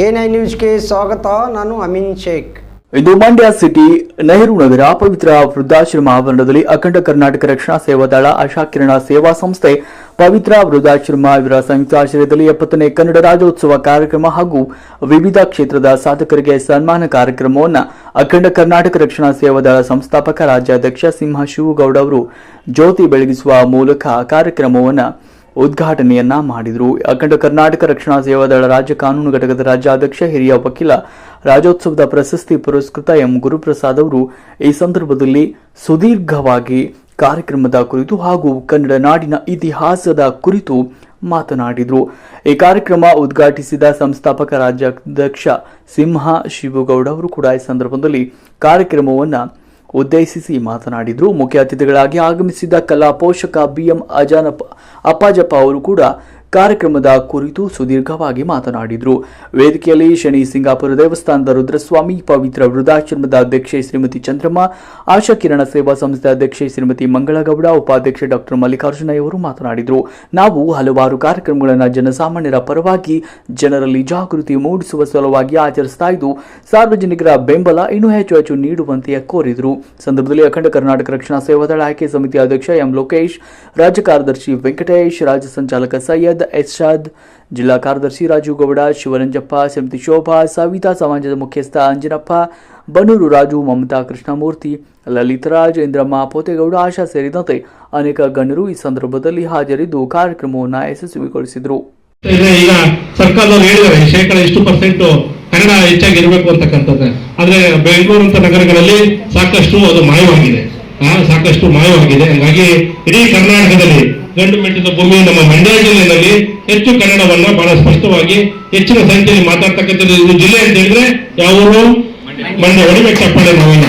I ನ್ಯೂಸ್ಗೆ ಸ್ವಾಗತ, ನಾನು ಅಮಿನ್ ಶೇಖ್. ಇಂದು ಮಂಡ್ಯ ಸಿಟಿ, ನೆಹರು ನಗರ, ಪವಿತ್ರ ವೃದ್ಧಾಶ್ರಮ ಆವರಣದಲ್ಲಿ ಅಖಂಡ ಕರ್ನಾಟಕ ರಕ್ಷಣಾ ಸೇವಾ ಸೇವಾದಳ ಆಶಾಕಿರಣ ಸೇವಾ ಸಂಸ್ಥೆ, ಪವಿತ್ರ ವೃದ್ಧಾಶ್ರಮ ಇವರ ಸಂಯುಕ್ತಾಶ್ರಯದಲ್ಲಿ ಎಪ್ಪತ್ತನೇ ಕನ್ನಡ ರಾಜ್ಯೋತ್ಸವ ಕಾರ್ಯಕ್ರಮ ಹಾಗೂ ವಿವಿಧ ಕ್ಷೇತ್ರದ ಸಾಧಕರಿಗೆ ಸನ್ಮಾನ ಕಾರ್ಯಕ್ರಮವನ್ನು ಅಖಂಡ ಕರ್ನಾಟಕ ರಕ್ಷಣಾ ಸೇವಾ ದಳ ಸಂಸ್ಥಾಪಕ ರಾಜ್ಯಾಧ್ಯಕ್ಷ ಸಿಂಹ ಶಿವಗೌಡ ಅವರು ಜ್ಯೋತಿ ಬೆಳಗಿಸುವ ಮೂಲಕ ಕಾರ್ಯಕ್ರಮವನ್ನು ಉದ್ಘಾಟನೆಯನ್ನ ಮಾಡಿದರು. ಅಖಂಡ ಕರ್ನಾಟಕ ರಕ್ಷಣಾ ಸೇವಾದಳ ರಾಜ್ಯ ಕಾನೂನು ಘಟಕದ ರಾಜ್ಯಾಧ್ಯಕ್ಷ ಹಿರಿಯ ವಕೀಲ ರಾಜ್ಯೋತ್ಸವದ ಪ್ರಶಸ್ತಿ ಪುರಸ್ಕೃತ ಎಂ. ಗುರುಪ್ರಸಾದ್ ಅವರು ಈ ಸಂದರ್ಭದಲ್ಲಿ ಸುದೀರ್ಘವಾಗಿ ಕಾರ್ಯಕ್ರಮದ ಕುರಿತು ಹಾಗೂ ಕನ್ನಡ ನಾಡಿನ ಇತಿಹಾಸದ ಕುರಿತು ಮಾತನಾಡಿದರು. ಈ ಕಾರ್ಯಕ್ರಮ ಉದ್ಘಾಟಿಸಿದ ಸಂಸ್ಥಾಪಕ ರಾಜ್ಯಾಧ್ಯಕ್ಷ ಸಿಂಹ ಶಿವಗೌಡ ಅವರು ಕೂಡ ಈ ಸಂದರ್ಭದಲ್ಲಿ ಕಾರ್ಯಕ್ರಮವನ್ನು ಉದ್ದೇಶಿಸಿ ಮಾತನಾಡಿದರು. ಮುಖ್ಯ ಅತಿಥಿಗಳಾಗಿ ಆಗಮಿಸಿದ್ದ ಕಲಾ ಪೋಷಕ ಬಿಎಂ ಅಜಾನಪ್ಪ ಅಪ್ಪಾಜಪ್ಪ ಅವರು ಕೂಡ ಕಾರ್ಯಕ್ರಮದ ಕುರಿತು ಸುದೀರ್ಘವಾಗಿ ಮಾತನಾಡಿದರು. ವೇದಿಕೆಯಲ್ಲಿ ಶನಿ ಸಿಂಗಾಪುರ ದೇವಸ್ಥಾನದ ರುದ್ರಸ್ವಾಮಿ, ಪವಿತ್ರ ವೃದ್ಧಾಶ್ರಮದ ಅಧ್ಯಕ್ಷೆ ಶ್ರೀಮತಿ ಚಂದ್ರಮ್ಮ, ಆಶಾ ಕಿರಣ ಸೇವಾ ಸಂಸ್ಥೆ ಅಧ್ಯಕ್ಷೆ ಶ್ರೀಮತಿ ಮಂಗಳಗೌಡ, ಉಪಾಧ್ಯಕ್ಷೆ ಡಾಕ್ಟರ್ ಮಲ್ಲಿಕಾರ್ಜುನ ಅವರು ಮಾತನಾಡಿದರು. ನಾವು ಹಲವಾರು ಕಾರ್ಯಕ್ರಮಗಳನ್ನು ಜನಸಾಮಾನ್ಯರ ಪರವಾಗಿ ಜನರಲ್ಲಿ ಜಾಗೃತಿ ಮೂಡಿಸುವ ಸಲುವಾಗಿ ಆಚರಿಸ್ತಾ ಇದ್ದು, ಸಾರ್ವಜನಿಕರ ಬೆಂಬಲ ಇನ್ನೂ ಹೆಚ್ಚು ಹೆಚ್ಚು ನೀಡುವಂತೆ ಕೋರಿದರು. ಸಂದರ್ಭದಲ್ಲಿ ಅಖಂಡ ಕರ್ನಾಟಕ ರಕ್ಷಣಾ ಸೇವಾದಳ ಆಯ್ಕೆ ಸಮಿತಿ ಅಧ್ಯಕ್ಷ ಎಂ ಲೋಕೇಶ್, ರಾಜ್ಯ ಕಾರ್ಯದರ್ಶಿ ವೆಂಕಟೇಶ್, ರಾಜ್ಯ ಸಂಚಾಲಕ ಸೈಯದ್ ಎಸ್ಷಾದ್ ಜಿಲ್ಲಾ ಕಾರ್ಯದರ್ಶಿ ರಾಜು ಗೌಡ, ಶಿವರಂಜಪ್ಪ ಶ್ರೀಮತಿ ಶೋಭಾ, ಸವಿತಾ ಸಮಾಜದ ಮುಖ್ಯಸ್ಥ ಅಂಜನಪ್ಪ, ಬನ್ನೂರು ರಾಜು, ಮಮತಾ ಕೃಷ್ಣಮೂರ್ತಿ, ಲಲಿತರಾಜ್, ಇಂದ್ರಮ್ಮ ಪೋತೆಗೌಡ ಆಶಾ ಸೇರಿದಂತೆ ಅನೇಕ ಗಣ್ಯರು ಈ ಸಂದರ್ಭದಲ್ಲಿ ಹಾಜರಿದ್ದು ಕಾರ್ಯಕ್ರಮವನ್ನು ಯಶಸ್ವಿಗೊಳಿಸಿದರು. ಈಗ ಸರ್ಕಾರದವ್ರು ಹೇಳಿದ್ದಾರೆ ಶೇಕಡ ಇಷ್ಟು ಪರ್ಸೆಂಟ್ ಕನ್ನಡ ಹೆಚ್ಚಾಗಿ ಇರಬೇಕು ಅಂತಕ್ಕಂಥದ್ದು ಆದ್ರೆ ಬೆಂಗಳೂರು ಅಂತ ನಗರಗಳಲ್ಲಿ ಸಾಕಷ್ಟು ಅದು ಮಾಯವಾಗಿದೆ. ಸಾಕಷ್ಟು ಮಾಯವಾಗಿದೆ. ಹಾಗಾಗಿ ಇಡೀ ಕರ್ನಾಟಕದಲ್ಲಿ ಗಂಡು ಮೆಟ್ಟಿದ ಭೂಮಿ ನಮ್ಮ ಮಂಡ್ಯ ಜಿಲ್ಲೆಯಲ್ಲಿ ಹೆಚ್ಚು ಕನ್ನಡವನ್ನ ಬಹಳ ಸ್ಪಷ್ಟವಾಗಿ ಹೆಚ್ಚಿನ ಸಂಖ್ಯೆಯಲ್ಲಿ ಮಾತಾಡ್ತಕ್ಕಂಥದ್ದು ಇದು ಜಿಲ್ಲೆ ಅಂತ ಹೇಳಿದ್ರೆ ಯಾವ ಊರು? ಮಂಡ್ಯ. ಹೊಡಿಬೇಕು ಚಪ್ಪಾಳೆ ನಾವೆಲ್ಲ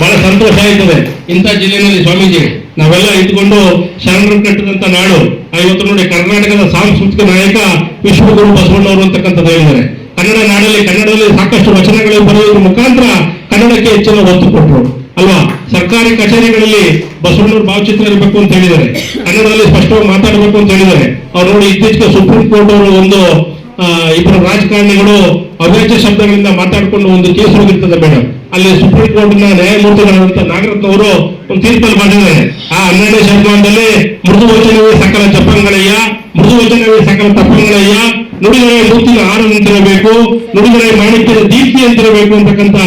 ಬಹಳ ಸಂತೋಷ ಆಯ್ತದೆ. ಇಂಥ ಜಿಲ್ಲೆಯಲ್ಲಿ ಸ್ವಾಮೀಜಿ ನಾವೆಲ್ಲ ಇದ್ಕೊಂಡು ಶರಣರು ಕಟ್ಟಿದಂತ ನಾಡು ಇವತ್ತು ನೋಡಿ ಕರ್ನಾಟಕದ ಸಾಂಸ್ಕೃತಿಕ ನಾಯಕ ವಿಶ್ವಗುರು ಬಸವಣ್ಣವರು ಅಂತಕ್ಕಂಥದ್ದು ಹೇಳಿದ್ದಾರೆ. ಕನ್ನಡ ನಾಡಲ್ಲಿ ಕನ್ನಡದಲ್ಲಿ ಸಾಕಷ್ಟು ವಚನಗಳು ಬರೆಯೋದ್ರ ಮುಖಾಂತರ ಕನ್ನಡಕ್ಕೆ ಹೆಚ್ಚಿನ ಒತ್ತು ಕೊಟ್ಟರು. ಅಲ್ವಾ ಸರ್ಕಾರಿ ಕಚೇರಿಗಳಲ್ಲಿ ಬಸವಣ್ಣವ್ರ ಭಾವಚಿತ್ರ ಇರಬೇಕು ಅಂತ ಹೇಳಿದ್ದಾರೆ. ಕನ್ನಡದಲ್ಲಿ ಸ್ಪಷ್ಟವಾಗಿ ಮಾತಾಡಬೇಕು ಅಂತ ಹೇಳಿದ್ದಾರೆ. ಅವ್ರು ನೋಡಿ ಇತ್ತೀಚೆಗೆ ಸುಪ್ರೀಂ ಕೋರ್ಟ್ ಅವರು ಒಂದು ಇಬ್ಬರು ರಾಜಕಾರಣಿಗಳು ಅವ್ಯಾಜ್ಯ ಶಬ್ದಗಳಿಂದ ಮಾತಾಡಿಕೊಂಡು ಒಂದು ಕೇಸ್ ಹೋಗಿರ್ತದೆ ಮೇಡಮ್. ಅಲ್ಲಿ ಸುಪ್ರೀಂ ಕೋರ್ಟ್ನ ನ್ಯಾಯಮೂರ್ತಿಗಳಾದಂತ ನಾಗರತ್ನ ಅವರು ಒಂದು ತೀರ್ಪಲ್ಲಿ ಮಾಡಿದ್ದಾರೆ. ಆ ಹನ್ನೆರಡನೇ ಶತಮಾನದಲ್ಲಿ ಮೃದು ವಚನವೇ ಸಕಲ ಚಪ್ಪಂಗಳಯ್ಯ ಮೃದು ವಚನವೇ ಸಕಲ ತಪ್ಪಂಗಳಯ್ಯ ನುಡಿದರೆ ಮೂರ್ತಿಯ ಆರ ನಿಂತಿರಬೇಕು ನುಡಿದರೆ ಮಾಣಿಕ್ಯದ ದೀಪ್ತಿ ಅಂತಿರಬೇಕು ಅಂತಕ್ಕಂಥ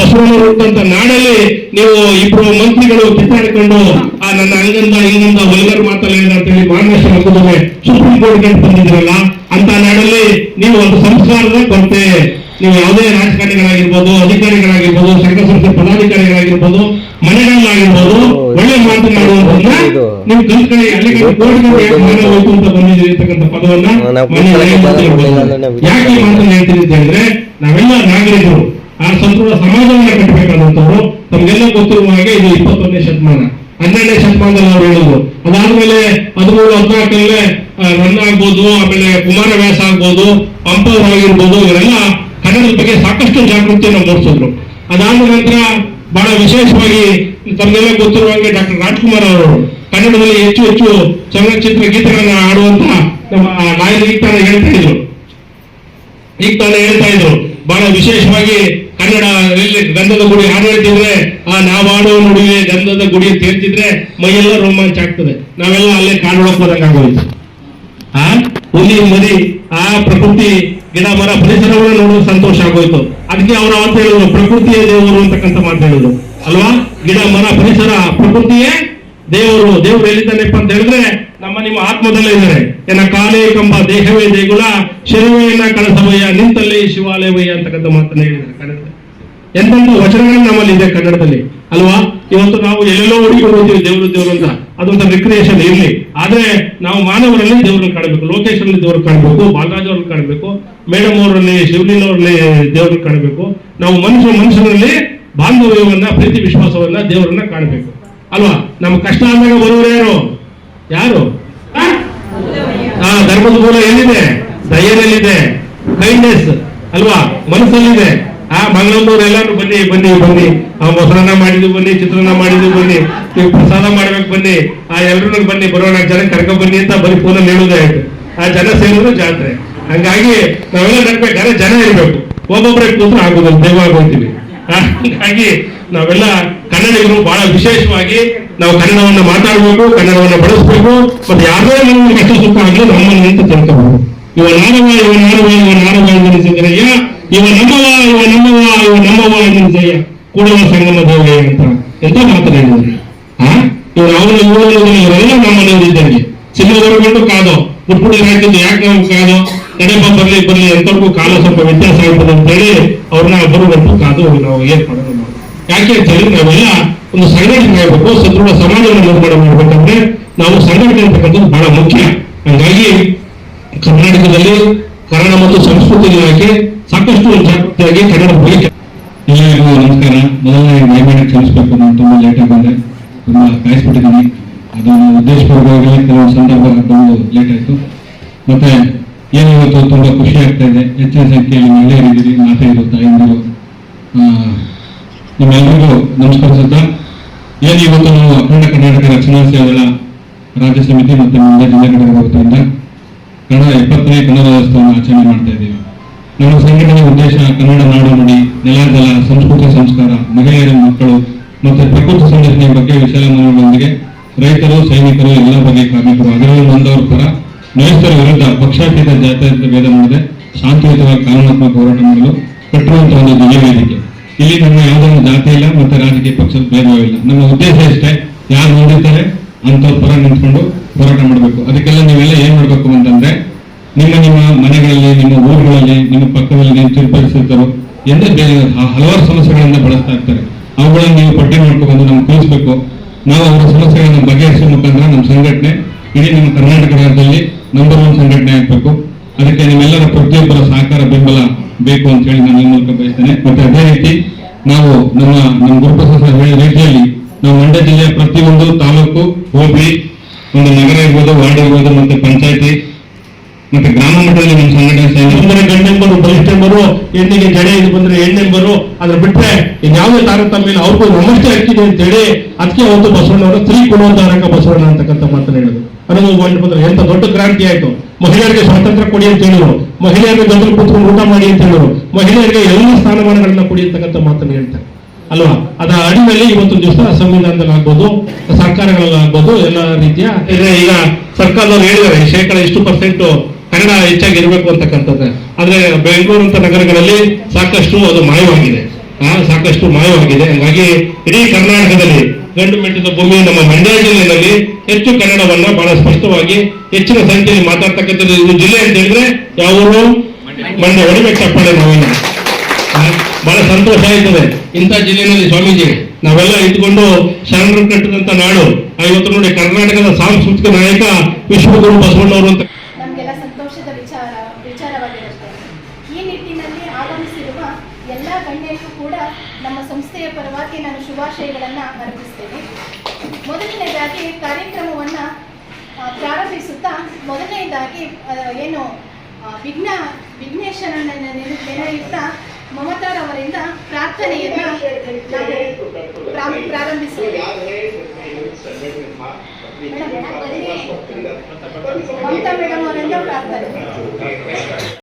ಹುಟ್ಟಂತ ನಾಡಲ್ಲಿ ನೀವು ಇಬ್ರು ಮಂತ್ರಿಗಳು ಕಿತ್ತಾಡಿಕೊಂಡು ಆ ನನ್ನ ಅಂಗಂದ ಇಂಗಂದ ವೈಲರ್ ಮಾತಲ್ಲ ಅಂತ ಹೇಳಿ ಮಹಾರಾಷ್ಟ್ರ ಮಕ್ಕಳಿಗೆ ಸುಪ್ರೀಂ ಕೋರ್ಟ್ ಗಂಟು ಬಂದಿದ್ರಲ್ಲ ಅಂತ ನಾಡಲ್ಲಿ ನೀವು ಒಂದು ಸಂಸ್ಕಾರದ ಕೊರತೆ. ನೀವು ಯಾವುದೇ ರಾಜಕಾರಣಿಗಳಾಗಿರ್ಬೋದು ಅಧಿಕಾರಿಗಳಾಗಿರ್ಬೋದು ಸಂಘ ಸಂಸ್ಥೆ ಪದಾಧಿಕಾರಿಗಳಾಗಿರ್ಬೋದು ಮನೆಗಳಾಗಿರ್ಬೋದು ಒಳ್ಳೆ ಮಾತನಾಡುವಂತ ನೀವು ಕಲ್ತ್ಕೊಳ್ಳಿ ಅಲ್ಲಿಗೆ ಹೋಯ್ತು ಅಂತ ಬಂದಿದ್ದೀರಿ ಅಂತಕ್ಕಂಥ ಪದವನ್ನ ಯಾಕೆ ಮಾತನ್ನ ಹೇಳ್ತೀನಿ ಅಂತ ಹೇಳಿದ್ರೆ ನಾವೆಲ್ಲ ನಾಗರಿಕರು. ಸದೃಢ ಸಮಾಜವನ್ನ ಕಟ್ಟಬೇಕಾದಂತವ್ರು ತಮ್ಗೆಲ್ಲ ಗೊತ್ತಿರುವ ಹಾಗೆ ಇದು ಇಪ್ಪತ್ತೊಂದನೇ ಶತಮಾನ. ಹನ್ನೆರಡನೇ ಶತಮಾನದಲ್ಲಿ ಅವ್ರು ಹೇಳಿದ್ರು ಅದಾದ್ಮೇಲೆ ಹದಿಮೂರು, ಹದಿನಾಲ್ಕರಲ್ಲೇ ರನ್ನ ಆಗ್ಬೋದು, ಆಮೇಲೆ ಕುಮಾರವ್ಯಾಸ ಆಗ್ಬೋದು ಪಂಪವ್ರು ಆಗಿರ್ಬೋದು, ಇವರೆಲ್ಲ ಕನ್ನಡದ ಬಗ್ಗೆ ಸಾಕಷ್ಟು ಜಾಗೃತಿಯನ್ನು ಮೂಡಿಸಿದ್ರು. ಅದಾದ ನಂತರ ಬಹಳ ವಿಶೇಷವಾಗಿ ತಮಗೆಲ್ಲ ಗೊತ್ತಿರುವ ಹಾಗೆ ಡಾಕ್ಟರ್ ರಾಜ್ಕುಮಾರ್ ಅವರು ಕನ್ನಡದಲ್ಲಿ ಹೆಚ್ಚು ಹೆಚ್ಚು ಚಲನಚಿತ್ರ ಗೀತೆಗಳನ್ನ ಆಡುವಂತ ನಮ್ಮ ನಾಯಕ ಈಗ ತಾನೇ ಹೇಳ್ತಾ ಇದ್ರು. ಈಗ ತಾನೇ ಹೇಳ್ತಾ ಇದ್ರು. ಬಹಳ ವಿಶೇಷವಾಗಿ ಕನ್ನಡ ಗಂಧದ ಗುಡಿ ಹಾಡು ಹೇಳ್ತಿದ್ರೆ, ಆ ನಾವಾಡೋ ನಡುವೆ ಗಂಧದ ಗುಡಿ ಅಂತ ಹೇಳ್ತಿದ್ರೆ ಮೈಯೆಲ್ಲ ರೋಮಾಂಚ ಆಗ್ತದೆ. ನಾವೆಲ್ಲ ಅಲ್ಲೇ ಕಾಣೊಳಕ್ ಹೋದಂಗಾಗೋಯ್ತು ಆ? ಹುಲಿ, ಮರಿ, ಆ ಪ್ರಕೃತಿ, ಗಿಡ, ಮರ ಪರಿಸರವನ್ನು ನೋಡಲು ಸಂತೋಷ ಆಗೋಯ್ತು. ಅದಕ್ಕೆ ಅವರು ಅಂತ ಹೇಳಿದ್ರು ಪ್ರಕೃತಿಯೇ ದೇವರು ಅಂತಕ್ಕಂಥ ಮಾತು ಹೇಳಿದ್ರು ಅಲ್ವಾ? ಗಿಡ, ಮರ, ಪರಿಸರ, ಪ್ರಕೃತಿಯೇ ದೇವರು. ದೇವರು ಎಲ್ಲಿದ್ದಾನೆಪ್ಪ ಅಂತ ಹೇಳಿದ್ರೆ, ನಮ್ಮ ನಿಮ್ಮ ಆತ್ಮದಲ್ಲೇ ಇದ್ದಾರೆ. ಏನ ಕಾಲೇ ಕಂಬ, ದೇಹವೇ ದೇಗುಲ ಶರೀರವೇನ ಕಳಸವಯ್ಯ ನಿಂತಲ್ಲಿ ಶಿವಾಲಯವಯ್ಯ ಅಂತಕ್ಕಂಥ ಮಾತನ್ನ ಹೇಳಿದ್ದಾರೆ. ಎಂತೆಂಥ ವಚನಗಳು ನಮ್ಮಲ್ಲಿ ಇದೆ ಕನ್ನಡದಲ್ಲಿ, ಅಲ್ವಾ? ಇವತ್ತು ನಾವು ಎಲ್ಲೆಲ್ಲೋ ಹುಡುಗಿ ಹೋಗ್ತೀವಿ ದೇವರು ದೇವರು ಅಂತ. ಅದೊಂದು ರಿಕ್ರಿಯೇಷನ್ ಇರಲಿ. ಆದ್ರೆ ನಾವು ಮಾನವರಲ್ಲಿ ದೇವರನ್ನು ಕಾಣಬೇಕು ಲೋಕೇಶ್ ಅಲ್ಲಿ ದೇವ್ರನ್ನ ಕಾಣಬೇಕು ಬಾಲರಾಜ್ ಕಾಣಬೇಕು, ಮೇಡಮ್ ಅವರಲ್ಲಿ ಶಿವಲಿಂಗ ಅವರಲ್ಲಿ ದೇವ್ರನ್ನ ಕಾಣಬೇಕು. ನಾವು ಮನುಷ್ಯ ಮನುಷ್ಯರಲ್ಲಿ ಬಾಂಧವ್ಯವನ್ನ, ಪ್ರೀತಿ ವಿಶ್ವಾಸವನ್ನ ದೇವರನ್ನ ಕಾಣಬೇಕು. ಅಲ್ವಾ? ನಮ್ಮ ಕಷ್ಟ ಅಂದಾಗ ಬರೋರು ಯಾರು? ಆ, ಧರ್ಮದ ಮೂಲ ಎಲ್ಲಿದೆ? ದಯನಲ್ಲಿದೆ ಕೈಂಡ್ನೆಸ್ ಅಲ್ವಾ? ಮನಸ್ಸಲ್ಲಿದೆ. ಆ ಮಂಗಳೂರು ಎಲ್ಲರೂ ಬನ್ನಿ ಬನ್ನಿ ಬನ್ನಿ. ಆ ಮೊಸರನ್ನ ಮಾಡಿದ್ವಿ ಬನ್ನಿ, ಚಿತ್ರಾನ್ನ ಮಾಡಿದ್ವಿ ಬನ್ನಿ. ನೀವು ಪ್ರಸಾದ ಮಾಡ್ಬೇಕು ಬನ್ನಿ. ಆ ಎಲ್ರು ಬನ್ನಿ, ಬರೋಣ. ಜನ ಕರ್ಕ ಬನ್ನಿ ಅಂತ ಬರೀ ಫೋನಲ್ಲಿ ಹೇಳೋದೇ ಆಯ್ತು. ಆ ಜನ ಸೇರಿದ್ರು ಜಾತ್ರೆ. ಹಂಗಾಗಿ ನಾವೆಲ್ಲ ನಡ್ಬೇಕಾದ್ರೆ ಜನ ಇರಬೇಕು. ಒಬ್ಬೊಬ್ಬರೇ ಕೂತ್ರೆ ಆಗೋದಿಲ್ಲ. ದೇವಾಗೋಗ್ತೀವಿ ಹಾಗಾಗಿ ನಾವೆಲ್ಲ ಕನ್ನಡಿಗರು ಬಹಳ ವಿಶೇಷವಾಗಿ ನಾವು ಕನ್ನಡವನ್ನು ಮಾತಾಡಬೇಕು, ಕನ್ನಡವನ್ನು ಬಳಸಬೇಕು. ಮತ್ತೆ ಯಾರೇ ನಮಗೆ ಕಷ್ಟ ಸುಖ ಆಗಲಿ ನಮ್ಮನ್ನು ನಿಂತು ತಿಳ್ಕೋಬಹುದು ಇವ ನಾನವ ಇವನ್ ನಾನವ, ಇವ ನಾನವ ಎನ್ನಿಸಿದ್ರಯ್ಯ ಇವ ನಮ್ಮವ ಇವ ನಮ್ಮವ ಇವ ನಮ್ಮವ ಜಯ ಕೂಡಲ ಸಂಗಮ ದೇವಯ್ಯ ಅಂತ ಎಂತ ಮಾತನಾಡಿದ್ರು ಆ? ಇವ್ರು ಅವರ ಊರಲ್ಲಿ ಇವರೆಲ್ಲ ನಮ್ಮನೆಯವರು ಇದ್ದಂಗೆ. ಸಿನಿಮಾದವ್ರು ಕಾದು ಪುಟ್ಪುಡಿ ಹಾಕಿದ್ದು ಯಾಕೆ ನಾವು ಕಾದು? ಕಡೆಪ ಬರ್ಲಿ ಬರ್ಲಿ ಎಂತವ್ರಿಗೂ ಕಾಲ ಸ್ವಲ್ಪ ವ್ಯತ್ಯಾಸ ಆಗ್ತದೆ ಅಂತ ಹೇಳಿ ಅವ್ರನ್ನ ಬರುವಂತೂ ಕಾದು, ನಾವು ಏರ್ಪಡೋದು ಯಾಕೆ ಅಂತ. ಹೇಳಿ ನಾವೆಲ್ಲ ಒಂದು ಸಂಘಟನೆ ಆಗಬೇಕು, ಸದೃಢ ಸಮಾಜವನ್ನು ನಿರ್ಮಾಣ ಮಾಡ್ಬೇಕಂದ್ರೆ ನಾವು ಸಂಘಟನೆ ಅಂತಕ್ಕಂಥದ್ದು ಬಹಳ ಮುಖ್ಯ. ಹಂಗಾಗಿ ಕರ್ನಾಟಕದಲ್ಲಿ ಕನ್ನಡ ಮತ್ತು ಸಂಸ್ಕೃತಿ ಇಲಾಖೆ ಸಾಕಷ್ಟು ಜಾಗೃತಿಯಾಗಿ ಕನ್ನಡ ಬಗ್ಗೆ ಎಲ್ಲರಿಗೂ ನಮಸ್ಕಾರ ಮೊದಲನೇ ದಯಮಾಡಿ ಕ್ಷಮಿಸಬೇಕು ನಾನು ತುಂಬಾ ಲೇಟ್ ಬಂದೆ ತುಂಬಾ ಕಾಯಿಸ್ಬಿಟ್ಟಿದ್ದೀನಿ ಅದು ಉದ್ದೇಶಪೂರ್ವಕವಾಗಿ ಕೆಲವು ಸಂದರ್ಭ ಬಂದು ಲೇಟ್ ಆಯ್ತು ಮತ್ತೆ ಏನು ಇವತ್ತು ತುಂಬಾ ಖುಷಿ ಆಗ್ತಾ ಇದೆ ಹೆಚ್ಚಿನ ಸಂಖ್ಯೆಯಲ್ಲಿ ಮಹಿಳೆಯರಿದ್ದೀರಿ ಮಾತೆಯರು ತಾಯಿಂದರು ನಿಮ್ಮೆಲ್ಲರಿಗೂ ನಮಸ್ಕರಿಸುತ್ತಾ ಏನು ಇವತ್ತು ನಾವು ಅಖಂಡ ಕರ್ನಾಟಕ ರಕ್ಷಣಾ ಸೇವೆಗಳ ರಾಜ್ಯ ಸಮಿತಿ ಮತ್ತು ಮಂಡ್ಯ ಜಿಲ್ಲಾ ಘಟಕದ ವತಿಯಿಂದ ಕನ್ನಡ ಎಪ್ಪತ್ತನೇ ಕನ್ನಡ ದಿವಸವನ್ನು ಆಚರಣೆ ಮಾಡ್ತಾ ಇದ್ದೀವಿ. ನಮ್ಮ ಸಂಘಟನೆಯ ಉದ್ದೇಶ ಕನ್ನಡ ನಾಡು ನುಡಿ ನೆಲದಲ ಸಂಸ್ಕೃತಿ ಸಂಸ್ಕಾರ, ಮಹಿಳೆಯರ ಮಕ್ಕಳು ಮತ್ತು ಪ್ರಕೃತಿ ಸಂರಕ್ಷಣೆ ಬಗ್ಗೆ ವಿಶಾಲ ಮನೋಗಳೊಂದಿಗೆ ರೈತರು, ಸೈನಿಕರು ಎಲ್ಲ ಬಗೆಯ ಕಾರ್ಮಿಕರು ಅದರಲ್ಲಿ ಬಂದವರ ಪರ ನ್ಯಾಯಸ್ಥರ ವಿರುದ್ಧ ಪಕ್ಷಾತೀತ ಜಾತ್ಯತೀತ ಭೇದ ಮಾಡದೆ ಶಾಂತಿಯುತವಾಗಿ ಕಾನೂನಾತ್ಮಕ ಹೋರಾಟ ಮಾಡಲು ಕಟ್ಟುವಂತಹ ಒಂದು ದಿವ್ಯ ವೇದಿಕೆ. ಇಲ್ಲಿ ನಮ್ಮ ಯಾವುದೊಂದು ಜಾತಿ ಇಲ್ಲ, ಮತ್ತೆ ರಾಜಕೀಯ ಪಕ್ಷದ ಭೇದವಿಲ್ಲ ನಮ್ಮ ಉದ್ದೇಶ ಇಷ್ಟೇ, ಯಾರು ಹೊಂದಿರ್ತಾರೆ ಅಂಥವ್ರ ಪರ ನಿಂತ್ಕೊಂಡು ಹೋರಾಟ ಮಾಡಬೇಕು. ಅದಕ್ಕೆಲ್ಲ ನೀವೆಲ್ಲ ಏನ್ ಮಾಡಬೇಕು ಅಂತಂದ್ರೆ ನಿಮ್ಮ ನಿಮ್ಮ ಮನೆಗಳಲ್ಲಿ, ನಿಮ್ಮ ಊರುಗಳಲ್ಲಿ, ನಿಮ್ಮ ಪಕ್ಕದಲ್ಲಿ ತಿರುಪಡಿಸಿರ್ತಾರೋ ಎಂದೇ ಬೇರೆ ಹಲವಾರು ಸಮಸ್ಯೆಗಳನ್ನ ಬಳಸ್ತಾ ಇರ್ತಾರೆ. ಅವುಗಳನ್ನು ನೀವು ಪಟ್ಟಿ ಮಾಡ್ಕೊಂಡು ನಮ್ಗೆ ತಿಳಿಸ್ಬೇಕು. ನಾವು ಅವರ ಸಮಸ್ಯೆಗಳನ್ನು ಬಗೆಹರಿಸುವ ಮುಖಾಂತರ ನಮ್ಮ ಸಂಘಟನೆ, ಇಡೀ ನಮ್ಮ ಕರ್ನಾಟಕ ರಾಜ್ಯದಲ್ಲಿ ನಂಬರ್ ಒನ್ ಸಂಘಟನೆ ಆಗಬೇಕು. ಅದಕ್ಕೆ ನಿಮ್ಮೆಲ್ಲರ ಪ್ರತಿಯೊಬ್ಬರ ಸಹಕಾರ, ಬೆಂಬಲ ಬೇಕು ಅಂತ ಹೇಳಿ ನಾನು ಈ ಮೂಲಕ ಬಯಸ್ತೇನೆ. ಮತ್ತೆ ಅದೇ ರೀತಿ ನಾವು ನಮ್ಮ ನಮ್ಮ ಗುರುಪ್ರಸಾದ್ ಹೇಳಿದ ರೀತಿಯಲ್ಲಿ ನಾವು ಮಂಡ್ಯ ಜಿಲ್ಲೆಯ ಪ್ರತಿಯೊಂದು ತಾಲೂಕು, ಹೋಬಳಿ, ಒಂದು ನಗರ ಇರ್ಬೋದು, ವಾರ್ಡ್ ಇರ್ಬೋದು, ಮತ್ತೆ ಪಂಚಾಯತಿ ಮತ್ತೆ ಗ್ರಾಮ ಮಟ್ಟದಲ್ಲಿ ನಮ್ಮ ಸಂಘಟನೆ ಬಂದರೆ ಗಂಡೆಂಬರು ಬಲಿಷ್ಠೆಂಬರು ಹೆಣ್ಣಿಗೆ ಜಡೆ ಇದು ಬಂದ್ರೆ ಹೆಣ್ಣೆಂಬರು ಅದ್ರ ಬಿಟ್ರೆ ಇನ್ಯಾವುದೇ ತಾರತಮ್ಯ ಅವ್ರಿಗೂ ನಮ್ಮಷ್ಟೇ ಹಾಕಿದೆ ಅಂತ ಹೇಳಿ ಅದಕ್ಕೆ ಅವತ್ತು ಬಸವಣ್ಣವರು ಸ್ತ್ರೀ ತಾರಕ ಬಸವಣ್ಣ ಅಂತಕ್ಕಂಥ ಮಾತನ್ನ ಹೇಳಿದ್ರು. ಅನುಭವ ಒಂದು ಬಂದ್ರೆ ಎಂತ ದೊಡ್ಡ ಕ್ರಾಂತಿ ಆಯ್ತು. ಮಹಿಳೆಯರಿಗೆ ಸ್ವಾತಂತ್ರ್ಯ ಕೊಡಿ ಅಂತ ಹೇಳಿದ್ರು. ಮಹಿಳೆಯರಿಗೆ ಗಂಟಲು ಕೂತ್ಕೊಂಡು ಊಟ ಮಾಡಿ ಅಂತ ಹೇಳಿದ್ರು. ಮಹಿಳೆಯರಿಗೆ ಎಲ್ಲ ಸ್ಥಾನಮಾನಗಳನ್ನ ಕೊಡಿ ಅಂತಕ್ಕಂಥ ಮಾತನ್ನ ಹೇಳ್ತಾರೆ. ಅಲ್ವಾ? ಅದರ ಮೇಲೆ ಇವತ್ತು ದಿವಸ ಸಂವಿಧಾನದಲ್ಲಿ ಆಗ್ಬೋದು ಸರ್ಕಾರಗಳಲ್ಲಾಗ್ಬೋದು ಎಲ್ಲ ರೀತಿಯ. ಈಗ ಸರ್ಕಾರದವ್ರು ಹೇಳಿದ್ದಾರೆ ಶೇಕಡ ಎಷ್ಟು ಪರ್ಸೆಂಟ್ ಕನ್ನಡ ಹೆಚ್ಚಾಗಿ ಇರಬೇಕು ಅಂತಕ್ಕಂಥದ್ದು ಆದ್ರೆ ಬೆಂಗಳೂರು ಅಂತ ನಗರಗಳಲ್ಲಿ ಸಾಕಷ್ಟು ಅದು ಮಾಯವಾಗಿದೆ. ಸಾಕಷ್ಟು ಮಾಯವಾಗಿದೆ. ಹಂಗಾಗಿ ಇಡೀ ಕರ್ನಾಟಕದಲ್ಲಿ ಗಂಡು ಮೆಟ್ಟಿದ ಭೂಮಿ ನಮ್ಮ ಮಂಡ್ಯ ಜಿಲ್ಲೆಯಲ್ಲಿ ಹೆಚ್ಚು ಕನ್ನಡವನ್ನ ಬಹಳ ಸ್ಪಷ್ಟವಾಗಿ ಹೆಚ್ಚಿನ ಸಂಖ್ಯೆಯಲ್ಲಿ ಮಾತಾಡ್ತಕ್ಕಂಥದ್ದು ಇದು ಜಿಲ್ಲೆ ಅಂತ ಹೇಳಿದ್ರೆ ಯಾವೂರು ಮಂಡ್ಯ. ಹೊಡಿಬೇಕು ಚಪ್ಪಾಳೆ ನಾವೆಲ್ಲ ಬಹಳ ಸಂತೋಷ ಆಯ್ತದೆ. ಇಂಥ ಜಿಲ್ಲೆಯಲ್ಲಿ ಸ್ವಾಮೀಜಿ ನಾವೆಲ್ಲ ಇದ್ಕೊಂಡು ಶರಣರು ಕಟ್ಟಿದಂತ ನಾಡು. ಇವತ್ತು ನೋಡಿ ಕರ್ನಾಟಕದ ಸಾಂಸ್ಕೃತಿಕ ನಾಯಕ ವಿಶ್ವಗುರು ಬಸವಣ್ಣವರು ಅಂತ ಸಂತೋಷದ ವಿಚಾರ ವಿಚಾರವಾಗಿರುತ್ತೆ. ಈ ನಿಟ್ಟಿನಲ್ಲಿ ಆಗಮಿಸಿರುವ ಎಲ್ಲ ಗಣ್ಯರಿಗೂ ಕೂಡ ನಮ್ಮ ಸಂಸ್ಥೆಯ ಪರವಾಗಿ ನಾನು ಶುಭಾಶಯಗಳನ್ನು ಅರ್ಪಿಸ್ತೇನೆ. ಮೊದಲನೇದಾಗಿ ಕಾರ್ಯಕ್ರಮವನ್ನು ಪ್ರಾರಂಭಿಸುತ್ತಾ ಮೊದಲನೇದಾಗಿ ಆ, ಏನು ವಿಘ್ನ ವಿಘ್ನೇಶ್ವರನ ನೆನೆ- ನೆನೆಯುತ್ತಾ ಮಮತಾರವರಿಂದ ಪ್ರಾರ್ಥನೆಯನ್ನು ಪ್ರಾರಂಭಿಸಿದ್ದೇವೆ ಮಮತಾ ಮೇಡಮ್ ಅವರಿಂದ ಪ್ರಾರ್ಥನೆ.